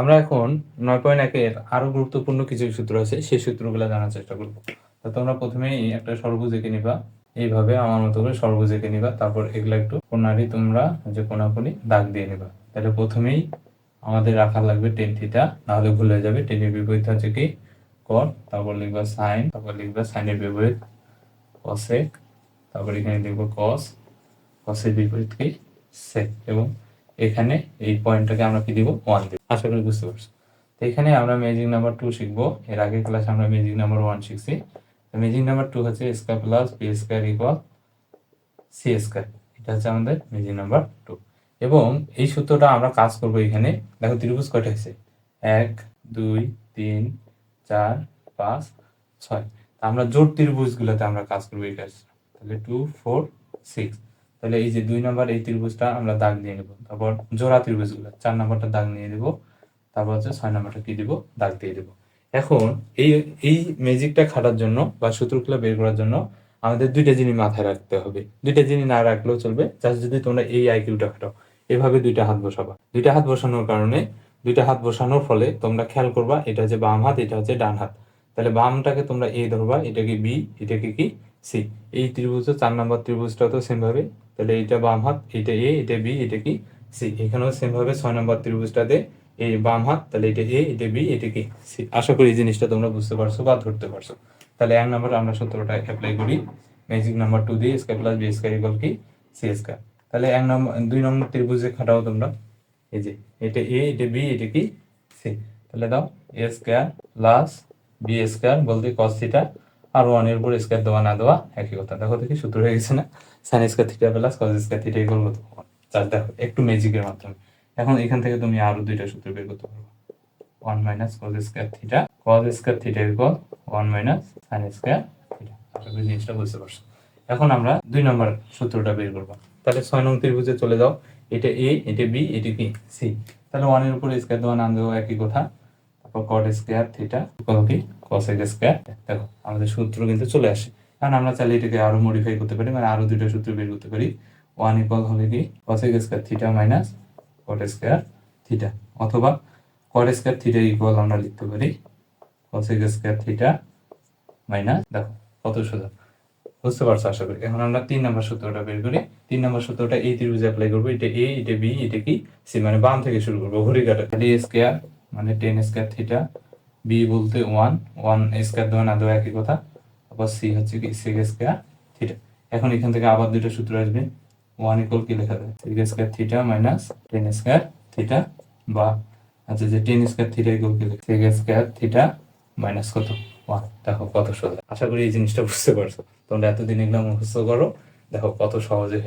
আমরা এখন নয় পয়েন্ট একের আরও গুরুত্বপূর্ণ কিছু সূত্র আছে, সেই সূত্রগুলো জানার চেষ্টা করব। তো তোমরা প্রথমেই একটা সর্বভুজ এঁকে নিবা। এইভাবে আমার মতো করে সর্বভুজ এঁকে নিবা, তারপর এগুলো একটু কোনারি তোমরা যে কোনাকুনি দাগ দিয়ে নিবা। তাহলে প্রথমেই আমাদের রাখা লাগবে টেন থিটা নাহলে ভুলে যাবে। টেনের বিপরীত হচ্ছে কি? কর তারপর লিখবা সাইন তারপর লিখবা সাইনের বিপরীত কসেক তারপর এখানে লিখব কস কসের বিপরীত কি? সেক এবং এখানে এই পয়েন্টটাকে আমরা কি দিব? ওয়ান দিব। আশা করি বুঝতে পারছি। তো এখানে আমরা ম্যাজিক নাম্বার টু শিখব। এর আগের ক্লাসে আমরা ম্যাজিক নাম্বার ওয়ান শিখছি। ম্যাজিক নাম্বার টু হচ্ছে square plus B square equal C square এটা হচ্ছে আমাদের ম্যাজিক নাম্বার টু এবং এই সূত্রটা আমরা কাজ করব এখানে। দেখো ত্রিভুজ কয়টা হয়েছে? এক, দুই, তিন, চার, পাঁচ, ছয়। আমরা জোট ত্রিভুজগুলোতে আমরা কাজ করব এই কাজ তাহলে টু ফোর সিক্স তাহলে এই যে দুই নম্বর এই ত্রিভুজটা আমরা দাগ দিয়ে নেব। তারপর জোড়া ত্রিভুজগুলো, চার নম্বরটা দাগ নিয়ে দেব তারপর হচ্ছে ছয় নম্বরটা কি দিব? দাগ দিয়ে দেব। এখন এই এই ম্যাজিকটা খাটার জন্য বা সূত্রগুলো বের করার জন্য আমাদের দুইটা জিনিস মাথায় রাখতে হবে। দুইটা জিনিস না রাখলেও চলবে। জাস্ট যদি তোমরা এই আইকিউটা খাটাও, এভাবে দুইটা হাত বসাবা। দুইটা হাত বসানোর কারণে, দুইটা হাত বসানোর ফলে তোমরা খেয়াল করবা, এটা হচ্ছে বাম হাত, এটা হচ্ছে ডান হাত। তাহলে বামটাকে তোমরা এ ধরবা, এটাকে বি, এটাকে কি? সি, এই ত্রিভুজ চার নম্বর ত্রিভুজটা তো সেম ভাবে, তাহলে এইটা বাম হাত এটা এ এটা বি এটা কি? সি, এখানেও সেম ভাবে ছয় নম্বর ত্রিভুজটাতে এই বাম হাত, তাহলে এটা এ এটা বি এটা কি? সি, আশা করি এই জিনিসটা তোমরা বুঝতে পারছ বা ধরতে পারছ। তাহলে এক নম্বর আমরা সূত্রটা অ্যাপ্লাই করি ম্যাজিক নাম্বার টু দিয়ে square plus B square equal কি? সি স্কোয়ার তাহলে এক নম্বর দুই নম্বর ত্রিভুজে খাটাও তোমরা। এই যে এটা এ এটা বি এটা কি? সি, তাহলে দাও A square plus B square বলতে কস থিটা আর ওয়ানের উপর স্কোয়ার দেওয়া না দেওয়া, একই কথা। দেখো দেখি, সূত্র হয়ে গেছে না? Sine square theta plus cos square theta equal কত চার, দেখো, একটু ম্যাজিকের মাধ্যমে। এখন এখান থেকে তুমি আরও দুইটা সূত্র বের করতে পারবে one minus cos square theta cos square theta equal one minus sine square theta আশা জিনিসটা বুঝতে পারছ। এখন আমরা দুই নম্বর সূত্রটা বের করব। তাহলে ছয় নং ত্রিভুজে চলে যাও। এটা এ এটা বি এটা কি? সি তাহলে ওয়ানের উপর স্কোয়ার দেওয়া না দেওয়া একই কথা। তারপর কট স্কোয়ার থিটা কত কি কসেক স্কোয়ার দেখো, আমাদের সূত্র কিন্তু চলে আসে। কারণ আমরা চাইলে এটাকে আরও মডিফাই করতে পারি মানে আরও দুইটা সূত্র বের করতে পারি। ওয়ান ইকুয়াল হবে কি? Cosec square theta minus cot square theta অথবা কট স্কোয়ার থিটা ইকুয়াল আমরা লিখতে পারি কসেক স্কোয়ার থিটা মাইনাস দেখো, কত সোজা। বুঝতে পারছ আশা করি? এখন আমরা তিন নম্বর সূত্রটা বের করি। তিন নম্বর সূত্রটা এই ত্রিভুজে অ্যাপ্লাই করব, এটা এ এটা বি এটা কি? সি মানে বাম থেকে শুরু করব ঘড়ি কাটা। এ স্কোয়ার মানে টেন স্কোয়ার থিটা বি বলতে ওয়ান ওয়ান স্কোয়ার দেওয়া না দেওয়া একই কথা, আবার সি হচ্ছে কি সেক স্কোয়ার থিটা এখন এখান থেকে আবার দুটো সূত্র আসবে ওয়ান ইকুয়াল কি লেখা যায়? Sec square theta minus ten square theta বা আচ্ছা যে টেন স্কোয়ার থিটা ইকুয়াল কি লেখা? সেক স্কোয়ার থিটা মাইনাস কত? ওয়ান দেখো কত সোজা আশা করি এই জিনিসটা বুঝতে পারছ। তোমরা এতদিন এগুলো মুখস্থ করো, দেখো কত সহজে হয়ে